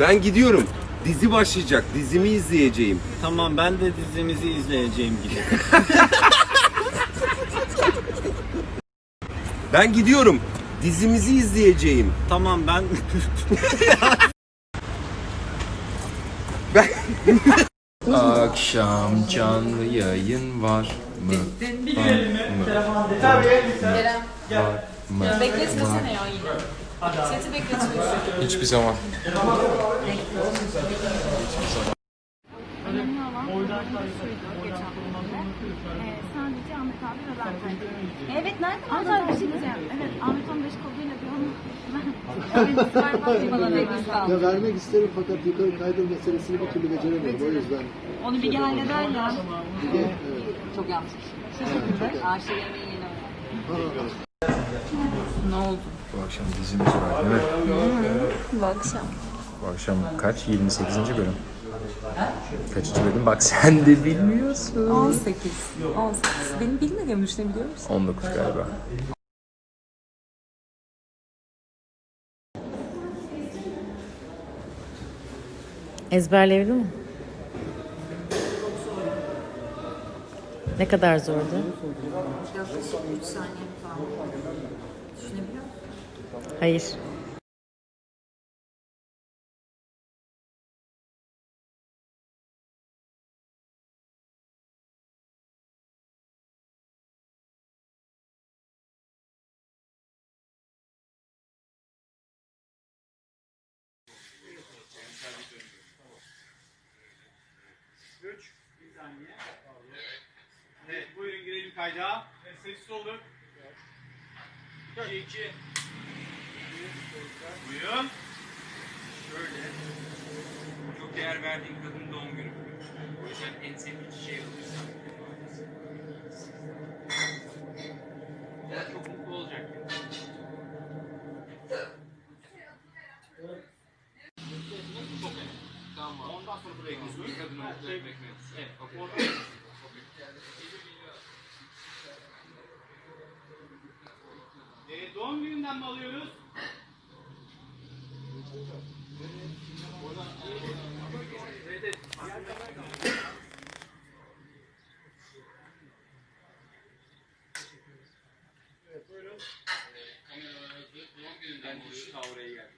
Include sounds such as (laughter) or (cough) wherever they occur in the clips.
Ben gidiyorum. Dizi başlayacak. Dizimi izleyeceğim. Tamam ben de dizimizi izleyeceğim gibi. (laughs) Ben gidiyorum. Dizimizi izleyeceğim. tamam ben Ben (laughs) Akşam canlı yayın var mı? Var mı? Bekletmesene ya yine. Seti bekletiyorsun. Hiçbir zaman. Önemli olan şuydu geçen bölümde. Ee, sadece Ahmet abi ve ben kaydım. Evet nerede? Ahmet abi bir şey diyeceğim. Evet Ahmet 15 koduyla bir onu Evet kaldı. Ya vermek isterim fakat yukarı kaydır meselesini bir türlü beceremedim. O yüzden Onu bir halleder ya. evet. Çok yanlış. Teşekkürler. Ağaçta yemeği yeni öğrendim. Ne oldu? Bu akşam dizimiz var değil mi? Bu akşam. Bu akşam kaç? 28. bölüm. Kaçıncı bölüm? Bak sen de bilmiyorsun. 18. 18. Benim bilmediğimi düşünebiliyor musun? 19 galiba. Ezberleyebilir mi? Ne kadar zordu? Yaklaşık 3 saniye falan. Düşünebiliyor musun? Hayır. Evet buyurun girelim kayda. Evet, sessiz olun. 2 2 Buyurun. Şöyle, çok değer verdiğim kadın doğum günü. O yüzden en sevdiğim şey alırsan. Ya çok mutlu olacak. Çok önemli. Tamam. Ondan sonra buraya kadını mutlu etmek mevzusu. Evet, bak orada. Gününden mi alıyoruz? Doğum gününden buluştu. Ta oraya geldi.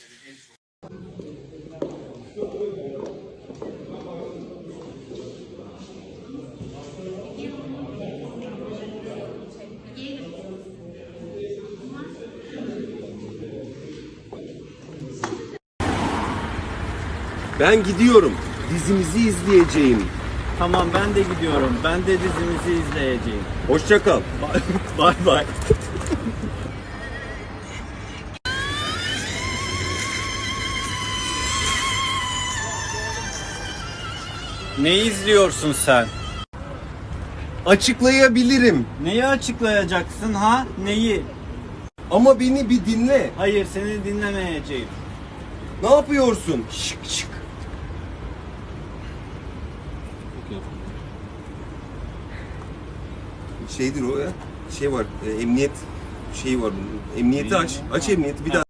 Yani en son. Ben gidiyorum. Dizimizi izleyeceğim. Tamam ben de gidiyorum. Ben de dizimizi izleyeceğim. Hoşça kal. (laughs) Bay bay. Ne izliyorsun sen? Açıklayabilirim. Neyi açıklayacaksın ha? Neyi? Ama beni bir dinle. Hayır seni dinlemeyeceğim. Ne yapıyorsun? Şık şık. Şeydir o ya. Şey var. e, emniyet şeyi var bunun. Emniyeti aç. Aç emniyeti bir daha.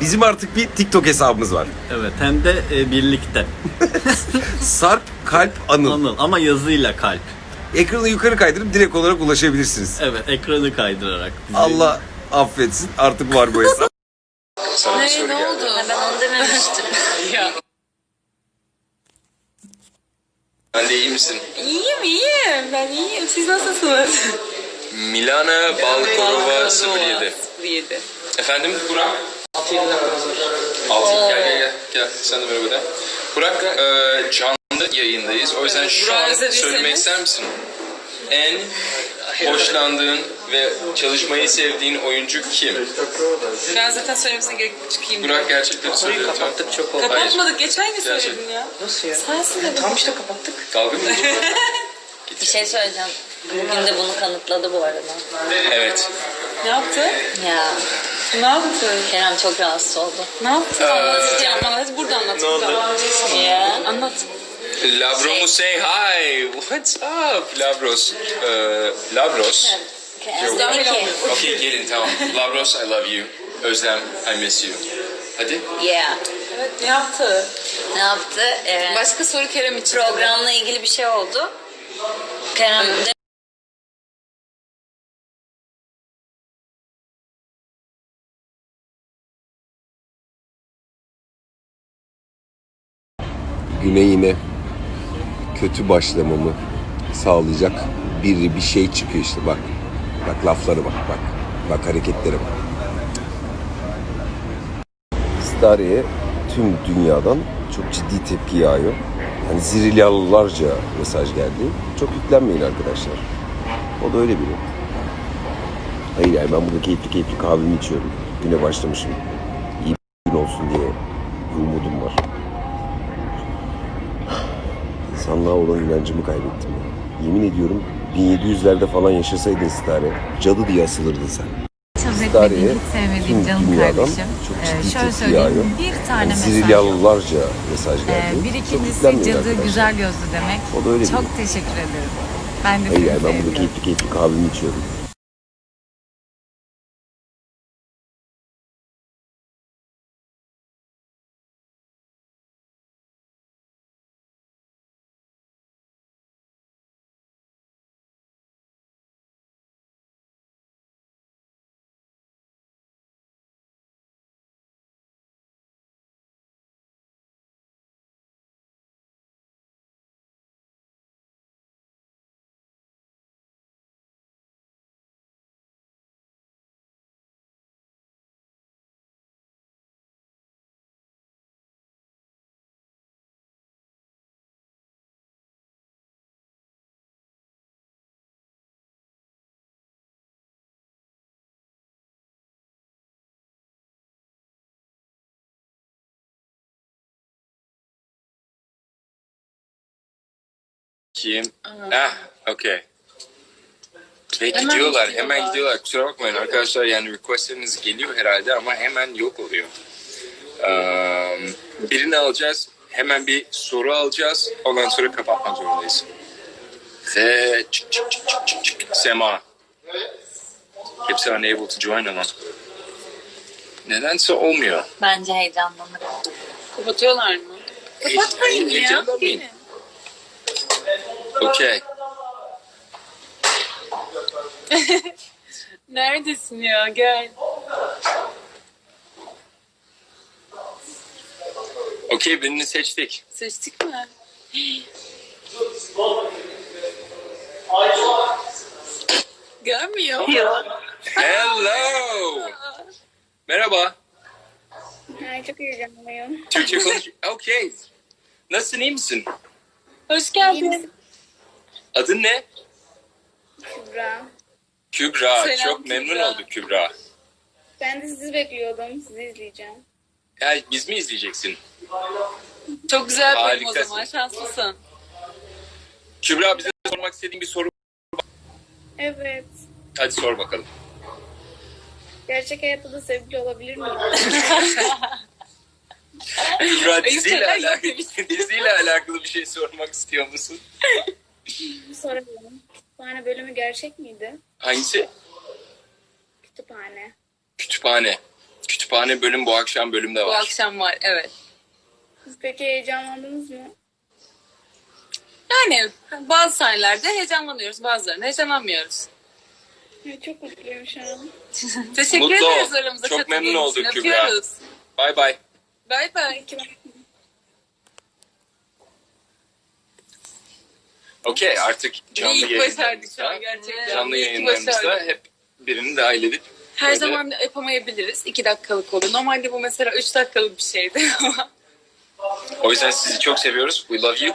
Bizim artık bir TikTok hesabımız var. Evet hem de e, birlikte. (laughs) Sarp Kalp Anıl. Anıl ama yazıyla kalp. Ekranı yukarı kaydırıp direkt olarak ulaşabilirsiniz. Evet ekranı kaydırarak. bizi- Allah affetsin artık var bu hesap. (laughs) Ne, ne oldu? Ben onu dememiştim. (laughs) ya. Sen de iyi misin? İyiyim iyiyim. Ben iyiyim. Siz nasılsınız? Milana Balkurova 07. 07. Efendim Burak? 6 7 6 gel gel gel. Gel sen de merhaba de. Burak e, yayındayız. O yüzden şu an söylemek ister misin? En hoşlandığın ve çalışmayı sevdiğin oyuncu kim? Ben zaten söylemesine gerek yok. çıkayım. Burak gerçekleri söyle lütfen. Kapattık çok oldu. Kapatmadık. Geçen gün Gerçek. söyledin ya. Nasıl ya? Sensin de. Tam işte kapattık. Dalga mı? (laughs) Bir şey söyleyeceğim. Bugün de bunu kanıtladı bu arada. Evet. Ne yaptı? Ya Ne yaptı? Kerem çok rahatsız oldu. Ne yaptı? Anlatacağım. Hadi burada anlat. Ne oldu? Ya. Anlat. Labromu say hi. What's up? Labros. Ee, Labros. Okay gelin tamam. Labros I love you. Özlem I miss you. Hadi. Yeah. Evet ne yaptı? Ne yaptı? Ee, Başka soru Kerem için. programla ilgili bir şey oldu. Kerem de güne yine kötü başlamamı sağlayacak bir bir şey çıkıyor işte bak. Bak lafları bak bak. Bak hareketlere bak. Stare'ye tüm dünyadan çok ciddi tepki yağıyor. Yani zirilyalılarca mesaj geldi. Çok yüklenmeyin arkadaşlar. O da öyle biri. Hayır yani ben burada keyifli keyifli kahvemi içiyorum. Güne başlamışım. İyi bir gün olsun diye bir umudum var. İnsanlığa olan inancımı kaybettim ya. Yemin ediyorum 1700'lerde falan yaşasaydın Stare, cadı diye asılırdın sen. Stare'ye tüm dünyadan çok ciddi tepki yağıyor. Bir tane Yani mesaj. zirilyalılarca mesaj geldi. Ee, bir ikincisi cadı arkadaşlar. güzel gözlü demek. O da öyle. Çok teşekkür ederim. Ben de Hayır yani ben burada keyifli keyifli kahvemi içiyorum. Kim? Ah, okey. Ve gidiyorlar, hemen gidiyorlar. Kusura bakmayın arkadaşlar yani requestleriniz geliyor herhalde ama hemen yok oluyor. Ee, birini alacağız, hemen bir soru alacağız. Ondan sonra kapatmak zorundayız. Ve çık çık çık çık çık çık. Sema. Hepsi unable to join ama. Nedense olmuyor. bence heyecanlanır. Kapatıyorlar mı? Kapatmayın Heyecanlanmayın. Okey. (laughs) Neredesin ya? Gel. Okey birini seçtik. Seçtik mi? Görmüyor. Hello. Merhaba. Ay çok heyecanlıyım. Türkçe konuş. Okey. Nasılsın iyi misin? Hoş geldin. Adın ne? Kübra. Kübra. Selam Çok memnun Kübra. olduk Kübra. Ben de sizi bekliyordum. Sizi izleyeceğim. Ya biz mi izleyeceksin? Çok güzel bir bölüm o Harikasın. zaman. Şanslısın. Kübra bize sormak istediğin bir soru. Evet. Hadi sor bakalım. Gerçek hayatta da sevgili olabilir miyim? (laughs) Kübra diziyle şeyler yok alakalı, demiştin. (laughs) diziyle alakalı bir şey sormak istiyor musun? Soralım. Kütüphane bölümü gerçek miydi? Hangisi? Kütüphane. Kütüphane. Kütüphane bölüm bu akşam bölümde Bu var. akşam var. Evet. Siz peki heyecanlandınız mı? Yani bazı sahnelerde heyecanlanıyoruz. Bazılarında heyecanlanmıyoruz. Çok mutluyum şu an. (laughs) Teşekkür Mutlu ederiz ol. aramıza Çok memnun için. olduk Kübra. Öpüyoruz. Bay bay. Bay bay. Okey artık canlı İyi başardık şu an yayınlarımızda, gerçekten. canlı İyi ki yayınlarımızda başardık. hep birini dahil edip Her böyle- zaman yapamayabiliriz. İki dakikalık olur. Normalde bu mesela üç dakikalık bir şeydi ama (laughs) O yüzden sizi çok seviyoruz. We love you.